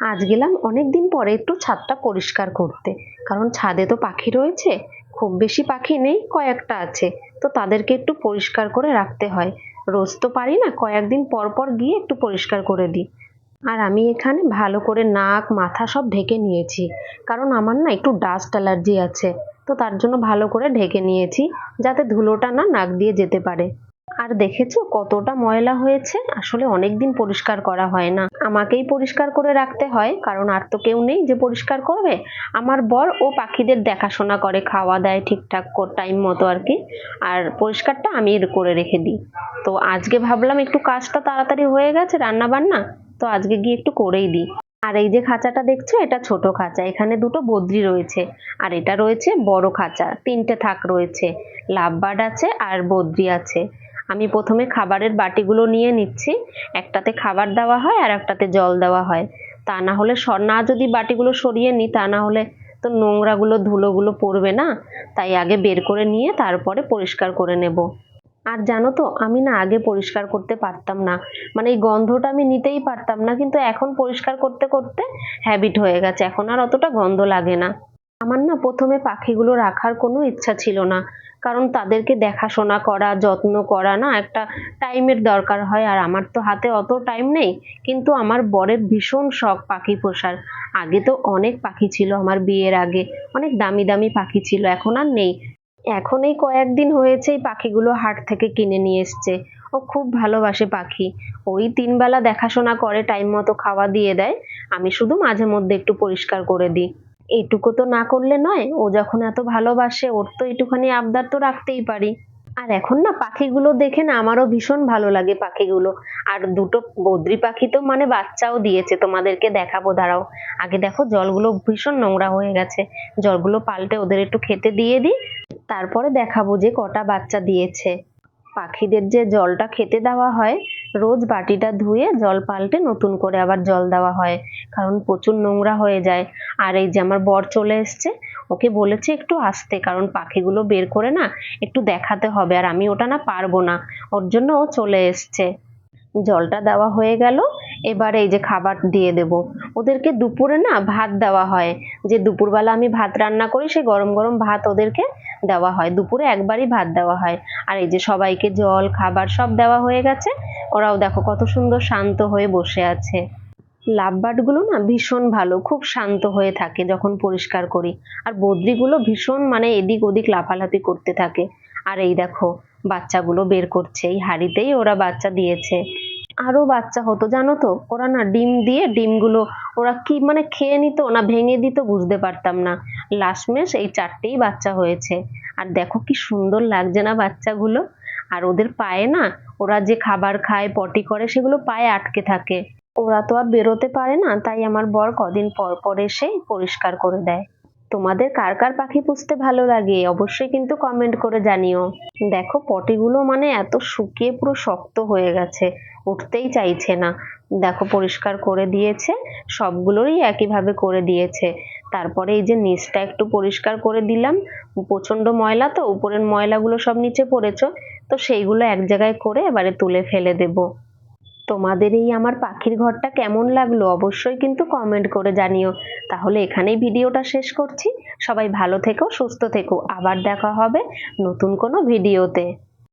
আজ গেলাম অনেক দিন পরে একটু ছাদটা পরিষ্কার করতে। কারণ ছাদে তো পাখি রয়েছে, খুব বেশি পাখি নেই, কয়েকটা আছে। তো তাদেরকে একটু পরিষ্কার করে রাখতে হয়। রোজ তো পারি না, কয়েকদিন পর পর গিয়ে একটু পরিষ্কার করে দিই। আর আমি এখানে ভালো করে নাক, মাথা সব ঢেকে নিয়েছি। কারণ আমার না একটু ডাস্ট অ্যালার্জি আছে। তো তার জন্য ভালো করে ঢেকে নিয়েছি, যাতে ধুলোটা না নাক দিয়ে যেতে পারে। আর দেখেছ কতটা ময়লা হয়েছে? আসলে অনেক দিন পরিষ্কার করা হয় না। আমাকেই পরিষ্কার করে রাখতে হয়, কারণ আর তো কেউ নেই যে পরিষ্কার করবে। আমার বর ও পাখিদের দেখাশোনা করে, খাওয়া দেয় ঠিকঠাক টাইম মতো আর কি। আর পরিষ্কারটা আমি করে রেখে দিই। তো আজকে ভাবলাম একটু কাজটা তাড়াতাড়ি হয়ে গেছে রান্না বান্না তো আজকে গিয়ে একটু করেই দিই। আর এই যে খাঁচাটা দেখছ, এটা ছোট খাঁচা, এখানে দুটো বদ্রি রয়েছে। আর এটা রয়েছে বড় খাঁচা, তিনটে থাক রয়েছে। লাভবার্ড আছে আর বদ্রি আছে। আমি প্রথমে খাবারের বাটিগুলো নিয়ে নিচ্ছি। একটাতে খাবার দেওয়া হয় আর একটাতে জল দেওয়া হয়। তা না হলে না যদি বাটিগুলো সরিয়ে নিই, তা না হলে তো নোংরাগুলো, ধুলোগুলো পড়বে না। তাই আগে বের করে নিয়ে তারপরে পরিষ্কার করে নেব। আর জানো তো, আমি না আগে পরিষ্কার করতে পারতাম না। মানে এই গন্ধটা আমি নিতেই পারতাম না, কিন্তু এখন পরিষ্কার করতে করতে হ্যাবিট হয়ে গেছে। এখন আর অতটা গন্ধ লাগে না। আমার না প্রথমে পাখিগুলো রাখার কোনো ইচ্ছা ছিল না, কারণ তাদেরকে দেখাশোনা করা, যত্ন করা না একটা টাইমের দরকার হয়, আর আমার তো হাতে অত টাইম নেই, কিন্তু আমার বরের ভীষণ শখ পাখি পোষার। আগে তো অনেক পাখি ছিল আমার বিয়ের আগে, অনেক দামি দামি পাখি ছিল, এখন আর নেই। এখন এই কয়েকদিন হয়েছে এই পাখিগুলো হাট থেকে কিনে নিয়ে এসছে। ও খুব ভালোবাসে পাখি। ওই তিনবেলা দেখাশোনা করে, টাইম মতো খাওয়া দিয়ে দেয়। আমি শুধু মাঝে মধ্যে একটু পরিষ্কার করে দিই। এইটুকু তো না করলে নয়, ও যখন এত ভালোবাসে, ওর তো একটুখানি আবদার তো রাখতেই পারি। আর এখন না পাখিগুলো দেখে না আমারও ভীষণ ভালো লাগে পাখিগুলো। আর দুটো বদ্রি পাখি তো মানে বাচ্চাও দিয়েছে, তোমাদেরকে দেখাবো, দাঁড়াও। আগে দেখো, জলগুলো ভীষণ নোংরা হয়ে গেছে। জলগুলো পাল্টে ওদের একটু খেতে দিয়ে দিই, তারপরে দেখাবো যে কটা বাচ্চা দিয়েছে। পাখিদের যে জলটা খেতে দেওয়া হয়, রোজ বাটিটা ধুয়ে জল পাল্টে নতুন করে আবার জল দেওয়া হয়। কারণ প্রচুর নোংরা হয়ে যায়। আর এই যে আমার বর চলে এসছে, ওকে বলেছে একটু আসতে, কারণ পাখিগুলো বের করে না একটু দেখাতে হবে। আর আমি ওটা না পারব না। ওর জন্য ও চলে এসছে। জলটা দেওয়া হয়ে গেল। এবারে এই যে খাবার দিয়ে দেব। ওদেরকে দুপুরে না ভাত দেওয়া হয়। যে দুপুরবেলা আমি ভাত রান্না করি, সেই গরম গরম ভাত ওদেরকে দেওয়া হয়। দুপুরে একবারই ভাত দেওয়া হয়। আর এই যে সবাইকে জল, খাবার সব দেওয়া হয়ে গেছে। ওরাও দেখো কত সুন্দর শান্ত হয়ে বসে আছে। লাভবার্ডগুলো না ভীষণ ভালো, খুব শান্ত হয়ে থাকে যখন পরিষ্কার করি। আর বদ্রিগুলো ভীষণ মানে এদিক ওদিক লাফালাফি করতে থাকে। আর এই দেখো, বাচ্চাগুলো বের করছে। এই হাঁড়িতেই ওরা বাচ্চা দিয়েছে। আরও বাচ্চা হতো, জানো তো? ওরা না ডিম দিয়ে ডিমগুলো, ওরা কি মানে খেয়ে নিত না, ভেঙে দিত বুঝতে পারতাম না। লাস্টমেশ এই চারটেই বাচ্চা হয়েছে। আর দেখো কি সুন্দর লাগছে না বাচ্চাগুলো? আর ওদের পায়ে না, ওরা যে খাবার খায়, পটি করে, সেগুলো পায়ে আটকে থাকে। ওরা তো আর বেরোতে পারে না, তাই আমার বর কদিন পর পর এসে পরিষ্কার করে দেয়। তোমাদের কার কার পাখি পুষতে ভালো লাগে? অবশ্যই কিন্তু কমেন্ট করে জানিও। দেখো, পটিগুলো মানে এত শুকিয়ে পুরো শক্ত হয়ে গেছে, উঠতেই চাইছে না। দেখো, পরিষ্কার করে দিয়েছে, সবগুলোরই একইভাবে করে দিয়েছে। তারপরে এই যে নিচটা একটু পরিষ্কার করে দিলাম। প্রচণ্ড ময়লা তো, উপরের ময়লাগুলো সব নিচে পড়েছে, তো সেইগুলো এক জায়গায় করে এবারে তুলে ফেলে দেবো। তোমাদের এই আমার পাখির ঘরটা কেমন লাগল? অবশ্যই কিন্তু কমেন্ট করে জানিও। তাহলে এখানেই ভিডিওটা শেষ করছি। সবাই ভালো থেকো, সুস্থ থেকো। আবার দেখা হবে নতুন কোনো ভিডিওতে।